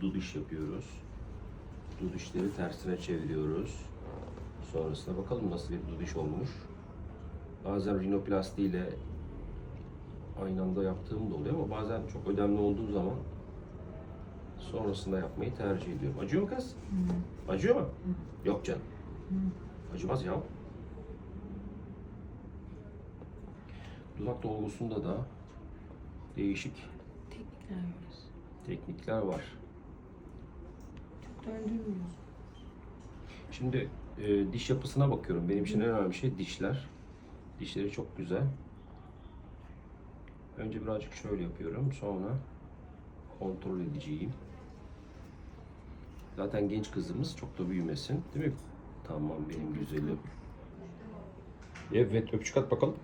dudiş yapıyoruz. Dudişleri tersine çeviriyoruz. Sonrasında bakalım nasıl bir dudiş olmuş. Bazen rinoplasti ile aynı anda yaptığım da oluyor ama bazen çok önemli olduğu zaman sonrasında yapmayı tercih ediyorum. Acıyor mu kız? Acıyor mu? Yok canım. Acımaz ya. Dudak dolgusunda da değişik Teknikler var. teknikler var. Çok döndürmüyoruz. Şimdi e, diş yapısına bakıyorum. Benim için en önemli şey dişler. Dişleri çok güzel. Önce birazcık şöyle yapıyorum. Sonra kontrol edeceğim. Zaten genç kızımız çok da büyümesin. Değil mi? Tamam benim güzelim. Evet öpücük at bakalım.